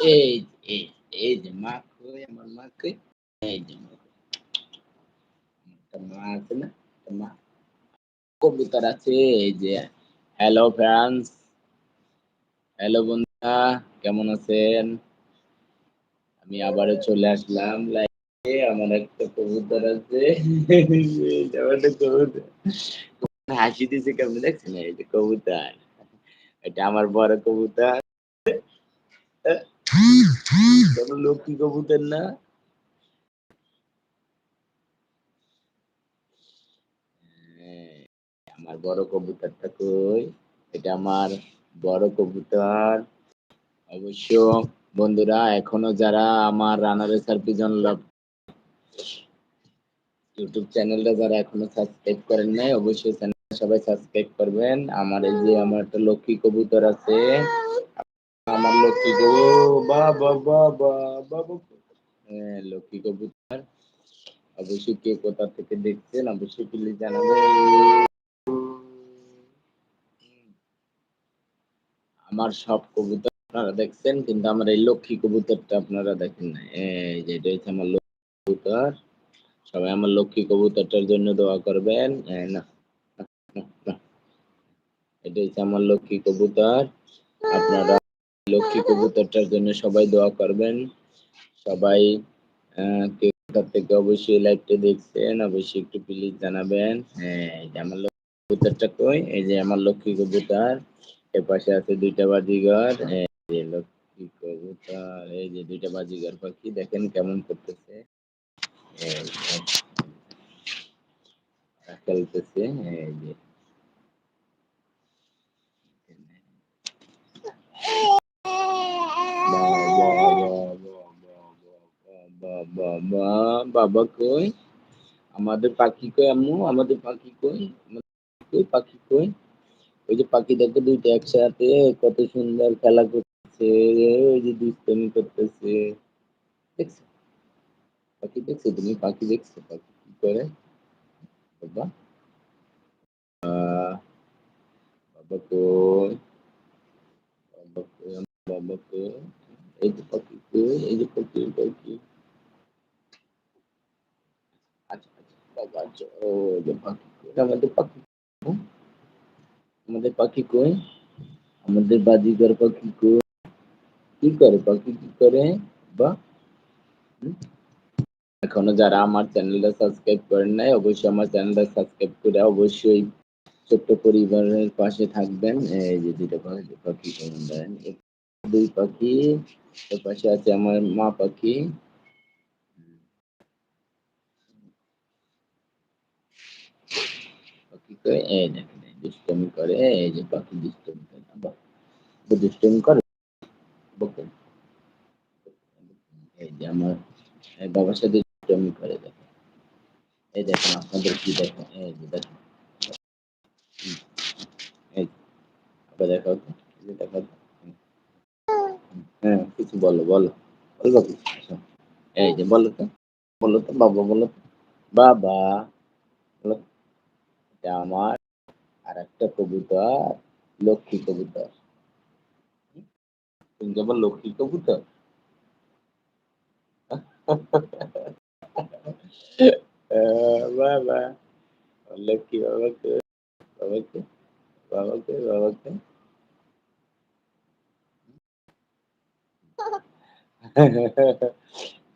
এই এই এই যে আমার মা কই আছে না কেমন আছেন? আমি আবারও চলে আসলাম আমার একটা কবুতর আছে। হাসি দিছে কেমন দেখছেন? এই যে কবুতর। এটা আমার বড় কবুতর। লক্ষ্মী কবুতর না? হ্যাঁ, আমার বড় কবুতরটা কই? এটা আমার বড় কবুতর। অবশ্য বন্ধুরা এখনও যারা আমার রানার পিজন লাভ ইউটিউব চ্যানেলটা যারা এখনও সাবস্ক্রাইব করেন নাই অবশ্যই চ্যানেল সবাই সাবস্ক্রাইব করবেন। আমার এই যে আমার একটা লক্ষ্মী কবুতর আছে আমার লক্ষ্মী কবু বাবা বাবা বাবা। হ্যাঁ লক্ষ্মী কবুতর অবশ্যই কে কোথা থেকে দেখছেন, অবশ্যই প্লিজ জানাবেন। আমার সব কবুতর আপনারা দেখছেন, কিন্তু আমার এই লক্ষ্মী কবুতরটা আপনারা দেখেন না এই যে, এটা হচ্ছে আমার লক্ষ্মী কবুতর। সবাই আমার লক্ষ্মী কবুতরটার জন্য দোয়া করবেন। না। এটা হচ্ছে আমার লক্ষ্মী কবুতর। আপনারা লক্ষ্মী কবুতরটার জন্য সবাই দোয়া করবেন। সবাই কোথা থেকে অবশ্যই লাইভটা দেখছেন, অবশ্যই একটু প্লিজ জানাবেন। হ্যাঁ কবুতরটা কই? এই যে আমার লক্ষ্মী কবুতর। এর পাশে আছে দুইটা বাজিঘর। এই যে লক্ষ্মী কবুতর। এই যে দুইটা বাজিঘর পাখি, দেখেন কেমন করতেছে। খেলতেছে এই যে বাবা কই? আমাদের পাখি কই আম্মু? আমাদের পাখি কই? কই পাখি কই? ওই যে পাখি দেখো দুইটা একসাথে, কত সুন্দর খেলা করতেছে, ওই যে দুষ্টামি করতেছে। দেখছ? পাখি দেখছ তুমি? পাখি দেখছ? পাখি কি করে? বাবা। বাবা কই? বাবা কই? বাবা কই? এই যে পাখি কই? এই যে পাখি পাখি আচ্ছা আমাদের পাখি কই আমাদের বাজিগর পাখি কই কি করে পাখি কি করে বা এখনও যারা আমার চ্যানেলটা সাবস্ক্রাইব করেন নাই অবশ্যই আমার চ্যানেলটা সাবস্ক্রাইব করে অবশ্যই ছোট্ট পরিবারের পাশে থাকবেন। এই যে দুইটা পাখি, দুই পাখি পাশে আছে আমার মা পাখি। দুষ্টমি করে, এই যে পাখি দুষ্টমি করে দুষ্টমি করে এই যে আমার বাবার সাথে দুষ্টমি করে দেখেন এই দেখেন আপনাদের কি দেখেন এই যে দেখেন হ্যাঁ কিছু বলো বলো। এই যে বলো তো বলো তো, বাবা বলো বাবা, বলো এটা আমার আর একটা কবুতর, লক্ষ্মী কবুতর। তুমি কেবল লক্ষ্মী কবুতর? বাবা লক্ষ্মী বাবাকে বাবাকে বাবাকে বাবাকে।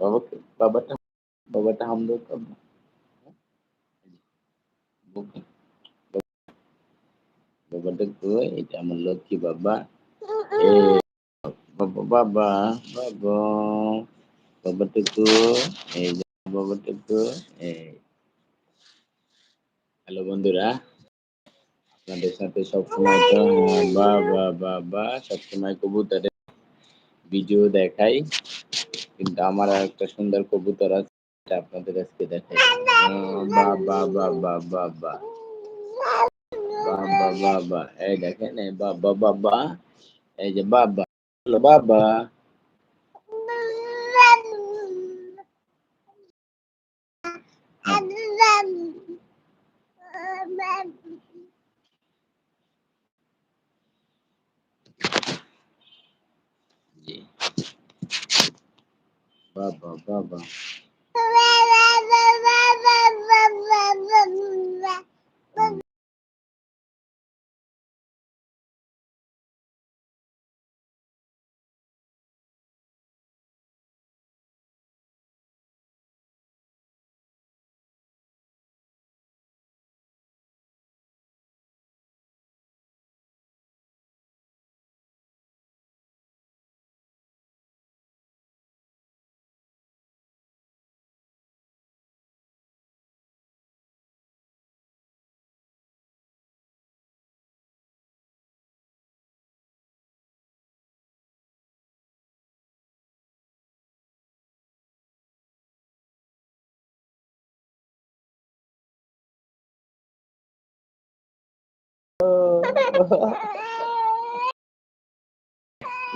বাবাকে, বাবাটা বাবাটা হাম দো বাবাটা কই এটা আমার লক্ষ্মী বাবা বাবা বাবা বাবা এই বাবাটা এই হ্যালো বন্ধুরা আপনাদের সাথে সবসময় তো বা বা বা বা সবসময় কবুতরের ভিডিও দেখাই কিন্তু আমার আর একটা সুন্দর কবুতর আছে আপনাদের আজকে দেখাই বা বা বা বা বা বা বাবা বাবা এই দেখেন এই বাবা বাবা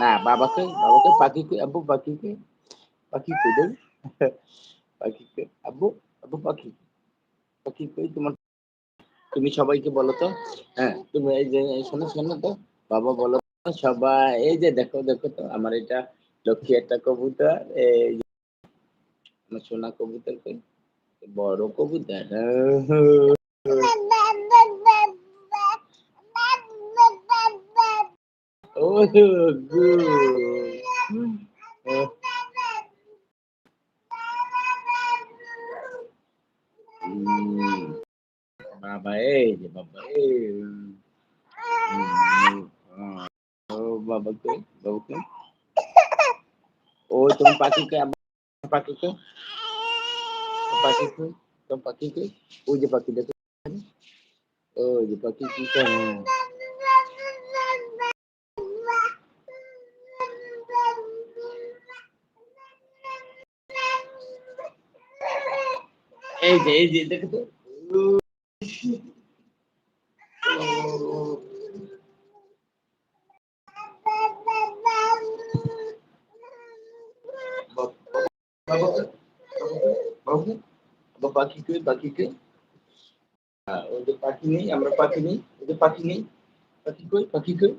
না বাবাকে বাবাকে পাখিকে আব্বু পাখিকে পাখি কই পাখিকে আব্বু আব্বু পাখি পাখি কই তোমার তুমি সবাইকে বলো তো হ্যাঁ তুমি এই যে শোনো শোনো তো বাবা বলো সবাই এই যে দেখো দেখো তো আমার এটা লক্ষ্মী একটা কবুতর এই আমার সোনা কবুতর বড় কবুতর ও গুড বাবা এই যে বাবা এই উম, ও বাবা কই বাবা কই ও তুমি পাখিকে আব্বু পাখিকে পাখিকে তোমার পাখিকে ওই যে পাখি দেখো ওই যে পাখি কি করে এই যে এই যে দেখো তো পাখি কই পাখি কই ওই যে পাখি নেই আমরা পাখি নেই ওই যে পাখি নেই পাখি কই পাখি কই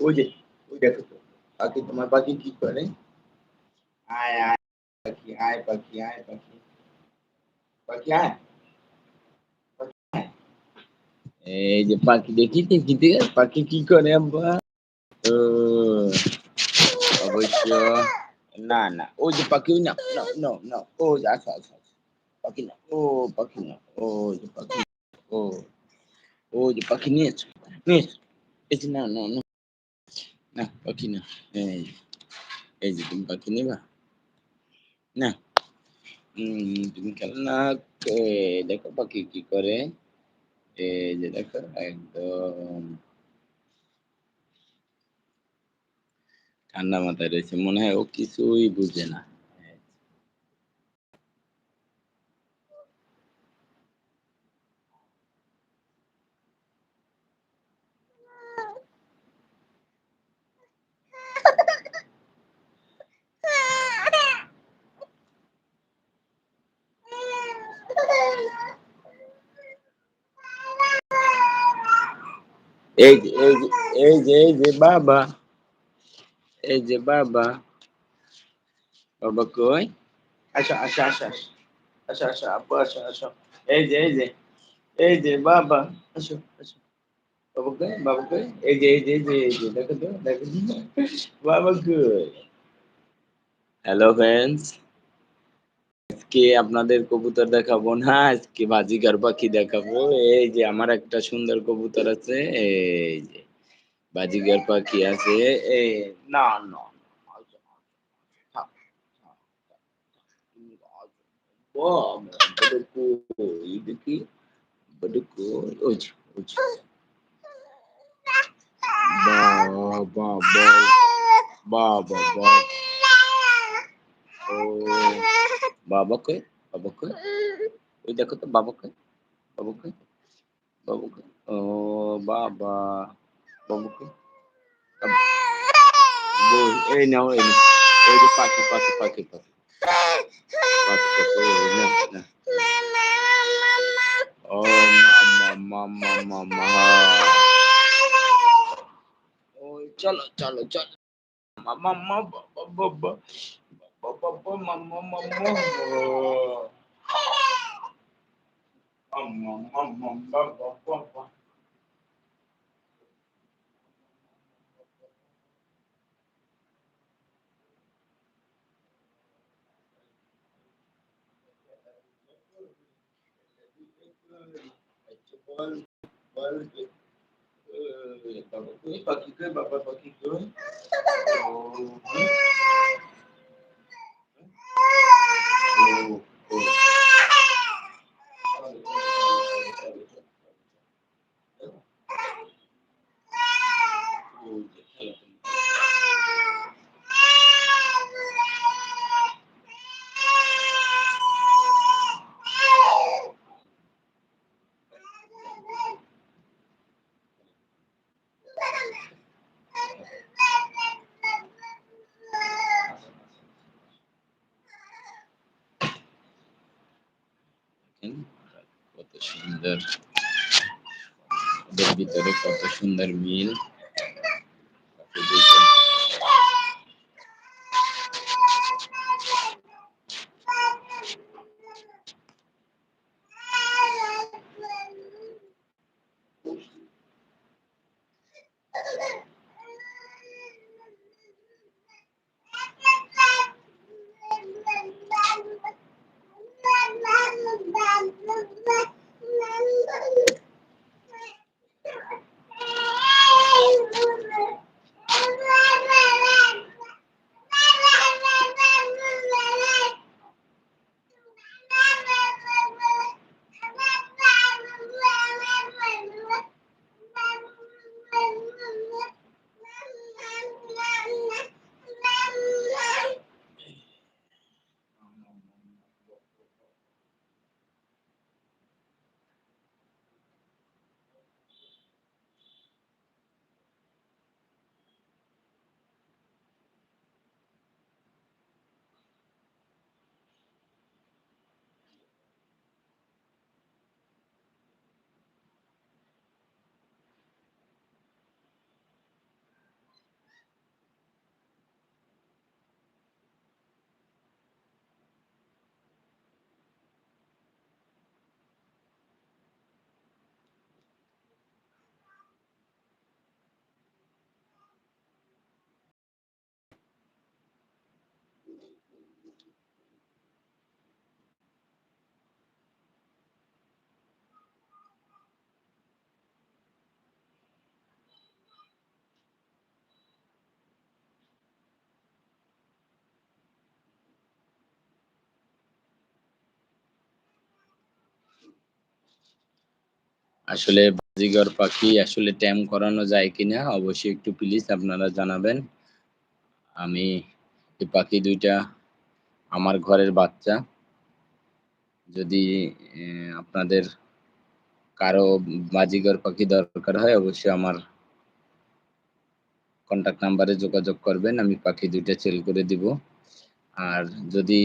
ওই যে ওই দেখো তো পাখি তোমার পাখি কি করে আয় আয় পাখি আয় পাখি আয় পাখি এই যে পাখি দেখি দেখি ঠিক আছে পাখি কি করে আব্বা ও অবশ্য না না ওই যে পাখি না না না না ও যে আসো আসো আসো। পাখি না ও পাখি না ও যে পাখি ও ও যে পাখি নিয়েছো নিয়েছো এই যে না না না না পাখি না এই এই যে তুমি পাখি নিবা না উম, তুমি খেলনা দেখো পাখি কি করে। এই যে দেখো, একদম ঠান্ডা মাথায় রয়েছে। মনে হয় ও কিছুই বুঝে না। এই যে এই যে এই যে বাবা এই যে বাবা। বাবা কই? আসো আসো আসো আসো আসো আপু আসো আসো। এই যে এই যে এই যে বাবা আসো আসো। বাবা কই? বাবা কই? এই যে এই যে এই যে এই যে দেখো তো দেখো। বাবা কই? হ্যালো ফ্রেন্ডস আজকে আপনাদের কবুতর দেখাবো না আজকে বাজিগার পাখি দেখাবো এই যে আমার একটা সুন্দর কবুতর আছে এই যে বাজিগার পাখি আছে এই না না আচ্ছা। বাবা। বাবা, বাবা, বাবা কই বাবা কই ওই দেখো তো বাবা কই বাবা কই বাবা কই ও বাবা বাবা কই বই এই নাও এই নাও ওই যে পাখি পাখি পাখি পাখি পাখি পাখি এই নাও, নাও। ও মামা মামা মামা ওই চলো চলো চলো মামা মামা বাবা বাবা Pakai ke bapak pakai ke? Oh. Oh. কত সুন্দর মিল আসলে বাজিগর পাখি আসলে ট্যাম করানো যায় কিনা, অবশ্যই একটু প্লিজ আপনারা জানাবেন। আমি এই পাখি দুইটা আমার ঘরের বাচ্চা। যদি আপনাদের কারও বাজিগর পাখি দরকার হয়, অবশ্যই আমার কন্ট্যাক্ট নাম্বারে যোগাযোগ করবেন, আমি পাখি দুইটা সেল করে দিব। আর যদি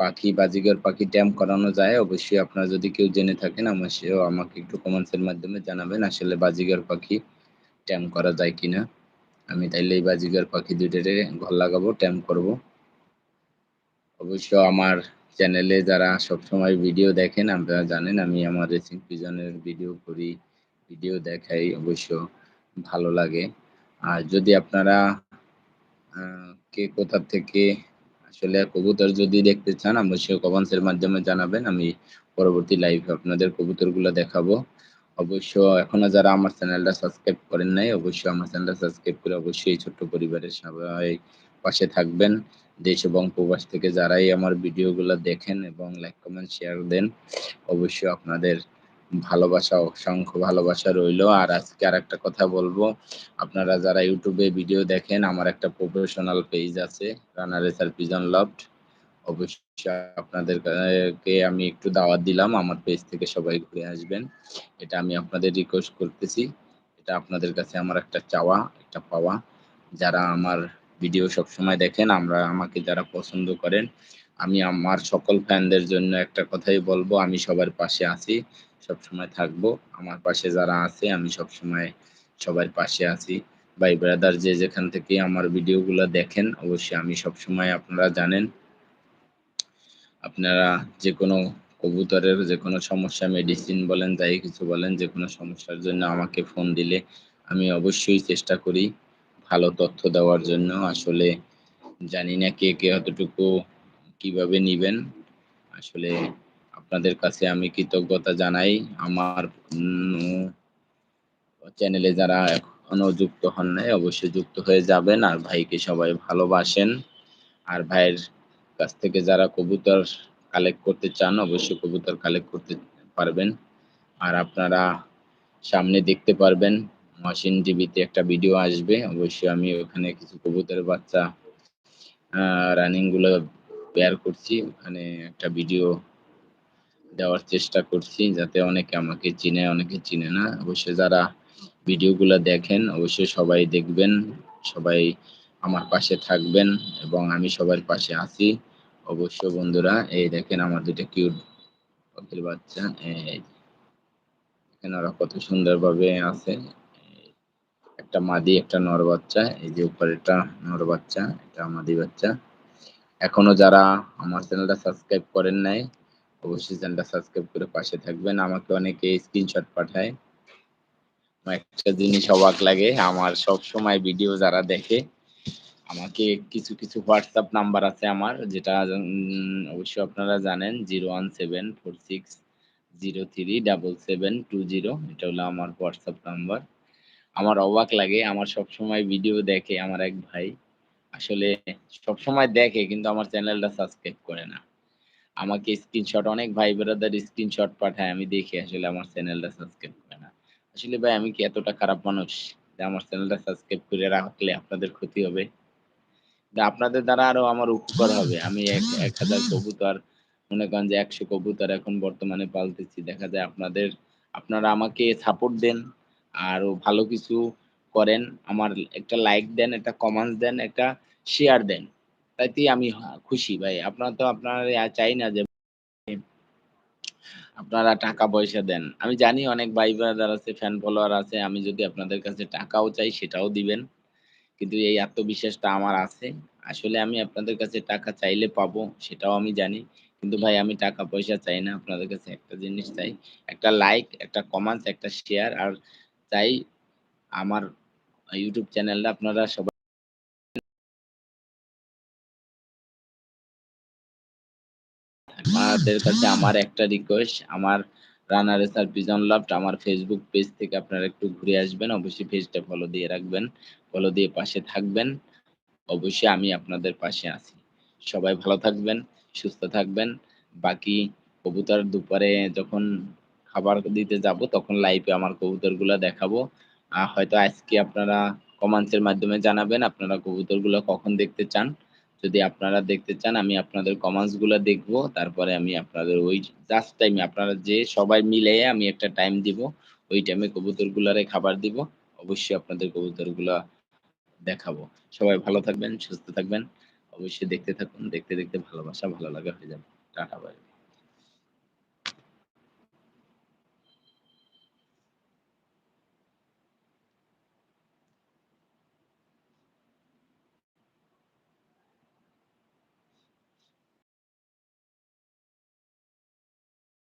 পাখি বাজিগর পাখি ট্যাম করানো যায়, অবশ্যই আপনারা যদি কেউ জেনে থাকেন আমার সেও আমাকে একটু কমেন্টসের মাধ্যমে জানাবেন আসলে বাজিগর পাখি ট্যাম করা যায় কিনা। আমি তাইলে এই বাজিগর পাখি দুইটারে ঘর লাগাবো ট্যাম করব। অবশ্য আমার চ্যানেলে যারা সবসময় ভিডিও দেখেন, আপনারা জানেন আমি আমার রেসিং পিজনের ভিডিও করি ভিডিও দেখাই, অবশ্য ভালো লাগে। আর যদি আপনারা কে কোথা থেকে আসলে কবুতর যদি দেখতে চান, অবশ্যই কমেন্টসের মাধ্যমে জানাবেন। আমি পরবর্তী লাইভে আপনাদের কবুতরগুলো দেখাবো। অবশ্য এখনও যারা আমার চ্যানেলটা সাবস্ক্রাইব করেন নাই, অবশ্যই আমার চ্যানেলটা সাবস্ক্রাইব করে অবশ্যই এই ছোট্ট পরিবারের সবাই পাশে থাকবেন। দেশ এবং প্রবাস থেকে যারাই আমার ভিডিওগুলো দেখেন এবং লাইক কমেন্ট শেয়ার দেন, অবশ্যই আপনাদের ভালোবাসা, অসংখ্য ভালোবাসা রইল। আর আজকে আর একটা কথা বলব। আপনারা যারা ইউটিউবে ভিডিও দেখেন, আমার একটা প্রফেশনাল পেজ আছে রানার রেসার পিজন লফট অবশ্যই আপনাদেরকে আমি একটু দাওয়াত দিলাম, আমার পেজ থেকে সবাই ঘুরে আসবেন। এটা আমি আপনাদের রিকোয়েস্ট করতেছি। এটা আপনাদের কাছে আমার একটা চাওয়া, একটা পাওয়া। যারা আমার ভিডিও সবসময় দেখেন, আমরা, আমাকে যারা পছন্দ করেন, আমি আমার সকল ফ্যানদের জন্য একটা কথাই বলব, আমি সবার পাশে আছি। সবসময় থাকব। আমার পাশে যারা আছে, আমি সবসময় সবার পাশে আছি। ভাই ব্রাদার যে যেখান থেকে আমার ভিডিওগুলো দেখেন, অবশ্যই আমি সবসময় আপনারা জানেন। আপনারা যে কোনো কবুতরের, যে কোনো সমস্যা মেডিসিন বলেন, যাই কিছু বলেন, যে কোনো সমস্যার জন্য আমাকে ফোন দিলে আমি অবশ্যই চেষ্টা করি ভালো তথ্য দেওয়ার জন্য। আসলে জানি না কে কে অতটুকু কীভাবে নিবেন। আসলে আপনাদের কাছে আমি কৃতজ্ঞতা জানাই। আমার চ্যানেলে যারা এখনও যুক্ত হন নাই, অবশ্যই যুক্ত হয়ে যাবেন আর ভাইকে সবাই ভালোবাসেন। আর ভাইয়ের কাছ থেকে যারা কবুতর কালেক্ট করতে চান, অবশ্যই কবুতর কালেক্ট করতে পারবেন। আর আপনারা সামনে দেখতে পারবেন, মহসিন টিভিতে একটা ভিডিও আসবে। অবশ্যই আমি ওখানে কিছু কবুতরের বাচ্চা রানিংগুলো বের করছি। ওখানে একটা ভিডিও দেওয়ার চেষ্টা করছি যাতে অনেকে আমাকে চিনে, অনেকে চিনে না। অবশ্যই যারা ভিডিওগুলো দেখেন, অবশ্যই সবাই দেখবেন, সবাই আমার পাশে থাকবেন এবং আমি সবার পাশে আছি। অবশ্য বন্ধুরা, এই দেখেন আমার দুটো কিউট পাখির বাচ্চা এখানে ওরা কত সুন্দরভাবে আছে। একটা মাদি, একটা নর বাচ্চা, এই যে উপরেটা নর বাচ্চা, এটা মাদি বাচ্চা। এখনও যারা আমার চ্যানেলটা সাবস্ক্রাইব করেন নাই অবশ্যই চ্যানেলটা সাবস্ক্রাইব করে পাশে থাকবেন। আমাকে অনেকে স্ক্রিনশট পাঠায়। একটা জিনিস অবাক লাগে, আমার সব সময় ভিডিও যারা দেখে, আমাকে কিছু কিছু হোয়াটসঅ্যাপ নাম্বার আছে আমার, যেটা অবশ্যই আপনারা জানেন zero one seven four six zero three double seven two zero এটা হলো আমার হোয়াটসঅ্যাপ নাম্বার আমার অবাক লাগে, আমার সব সময় ভিডিও দেখে আমার এক ভাই। আসলে সব সময় দেখে, কিন্তু আমার চ্যানেলটা সাবস্ক্রাইব করে না। আমাকে স্ক্রিনশট অনেক ভাই ব্রাদার স্ক্রিনশট পাঠায়, আমি দেখি আসলে আমার চ্যানেলটা সাবস্ক্রাইব করে না। আসলে ভাই, আমি কি এতটা খারাপ মানুষ যে আমার চ্যানেলটা সাবস্ক্রাইব করে রাখলে আপনাদের ক্ষতি হবে? আপনাদের দ্বারা আরও আমার উপকার হবে। আমি এক এক হাজার কবুতর, মনে করেন যে একশো কবুতর এখন বর্তমানে পালতেছি। দেখা যায় আপনাদের, আপনারা আমাকে সাপোর্ট দেন আর ভালো কিছু করেন, আমার একটা লাইক দেন, একটা কমেন্টস দেন, একটা শেয়ার দেন। তাইতেই আমি খুশি ভাই। আপনারা তো আপনারা চাই না যে আপনারা টাকা পয়সা দেন। আমি জানি অনেক ভাই ব্রাদার আছে ফ্যান ফলোয়ার আছে। আমি যদি আপনাদের কাছে টাকাও চাই, সেটাও দিবেন। কিন্তু এই আত্মবিশ্বাসটা আমার আছে। আসলে আমি আপনাদের কাছে টাকা চাইলে পাবো, সেটাও আমি জানি। কিন্তু ভাই, আমি টাকা পয়সা চাই না। আপনাদের কাছে একটা জিনিস চাই। একটা লাইক একটা কমেন্টস একটা শেয়ার আর চাই আমার ইউটিউব চ্যানেলটা আপনারা সবাই আপনাদের কাছে আমার একটা রিকোয়েস্ট আমার রানার স্যার পিজন লাফট আমার ফেসবুক পেজ থেকে আপনারা একটু ঘুরে আসবেন, অবশ্যই পেজটা ফলো দিয়ে রাখবেন ফলো দিয়ে পাশে থাকবেন, অবশ্যই আমি আপনাদের পাশে আছি। সবাই ভালো থাকবেন, সুস্থ থাকবেন, বাকি কবুতর দুপুরে যখন খাবার দিতে যাব তখন লাইভে আমার কবুতরগুলো দেখাবো। হয়তো আজকে আপনারা কমেন্টসের মাধ্যমে জানাবেন আপনারা কবুতরগুলো কখন দেখতে চান। যদি আপনারা দেখতে চান, আমি আপনাদের কমেন্টসগুলো দেখব। তারপরে আমি আপনাদের ওই জাস্ট টাইমে আপনারা যে সবাই মিলে আমি একটা টাইম দিব, ওই টাইমে কবুতর গুলারে খাবার দিব, অবশ্যই আপনাদের কবুতরগুলা দেখাবো। সবাই ভালো থাকবেন, সুস্থ থাকবেন, অবশ্যই দেখতে থাকুন, দেখতে দেখতে ভালোবাসা ভালো লাগা হয়ে যাবে। Tata bye